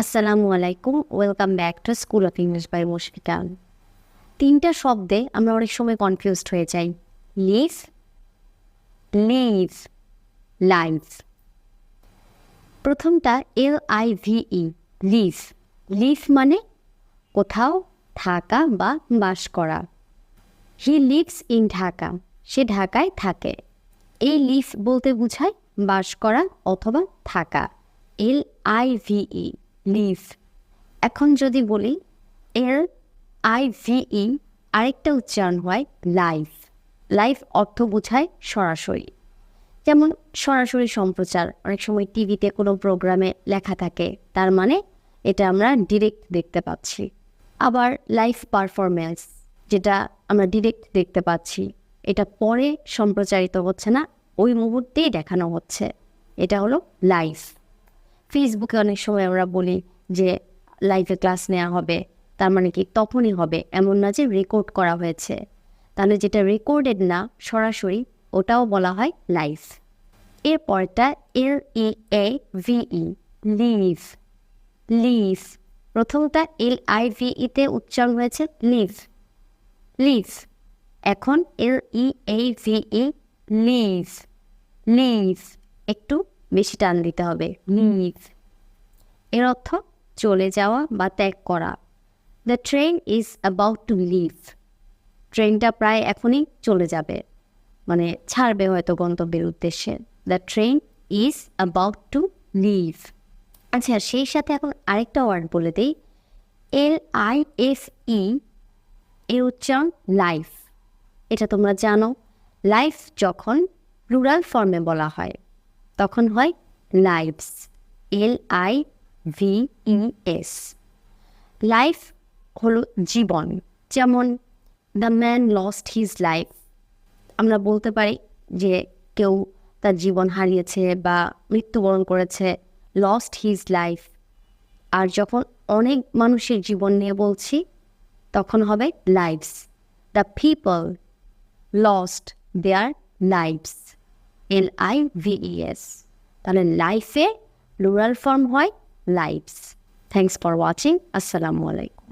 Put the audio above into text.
আসসালামু আলাইকুম welcome back to school of English by Mushfika তিনটা শব্দে আমরা অনেক সময় কনফিউজড হয়ে যাই। লিভ লিভ লাইভ প্রথমটা L I V E live live মানে কোথাও থাকা বা বাস করা। হি লিভস ইন ঢাকা সে ঢাকায় থাকে। এই লিভ বলতে বোঝায় বাস করা অথবা থাকা। L I V E live. এখন যদি বলি এল আই ভিই আরেকটা উচ্চারণ হয় লাইভ লাইভ অর্থ বোঝায় সরাসরি। যেমন সরাসরি সম্প্রচার, অনেক সময় টিভিতে কোনো প্রোগ্রামে লেখা থাকে, তার মানে এটা আমরা ডিরেক্ট দেখতে পাচ্ছি। আবার লাইভ পারফরমেন্স যেটা আমরা ডিরেক্ট দেখতে পাচ্ছি, এটা পরে সম্প্রচারিত হচ্ছে না, ওই মুহূর্তেই দেখানো হচ্ছে। এটা হলো লাইভ ফেসবুকে অনেক সময় আমরা বলি যে লাইভে ক্লাস নেওয়া হবে। তার মানে কি? তখনই হবে। এমন না যে রেকর্ড করা হয়েছে। তাহলে যেটা রেকর্ডেড না, সরাসরি ওটাও বলা হয় লাইভ এরপরটা এল ই এ ভিই লিভ লিভ প্রথমটা এল আই ভিইতে উচ্চারণ হয়েছে লিভ লিভ এখন এল ই এ ভিই লিভ লিভ একটু বেশি টান দিতে হবে। লিভ এর অর্থ চলে যাওয়া বা ত্যাগ করা। The train is about to leave ট্রেনটা প্রায় এখনই চলে যাবে। মানে ছাড়বে হয়তো গন্তব্যের উদ্দেশ্যে। The train is about to leave আচ্ছা সেই সাথে এখন আরেকটা ওয়ার্ড বলে দিই। এল আই এফ ই এর উচ্চারণ লাইফ এটা তোমরা জানো। লাইফ যখন প্লুরাল ফর্মে বলা হয়। তখন হয় lives L I V E S life হলো জীবন, যেমন the man lost his life. আমরা বলতে পারি যে কেউ তার জীবন হারিয়েছে বা মৃত্যুবরণ করেছে লস্ট হিজ লাইফ আর যখন অনেক মানুষের জীবন নিয়ে বলছি, তখন হবে lives the people lost their lives L I V E S তাহলে লাইফে প্লুরাল ফর্ম হয় লাইফস থ্যাংকস ফর ওয়াচিং আসসালামু আলাইকুম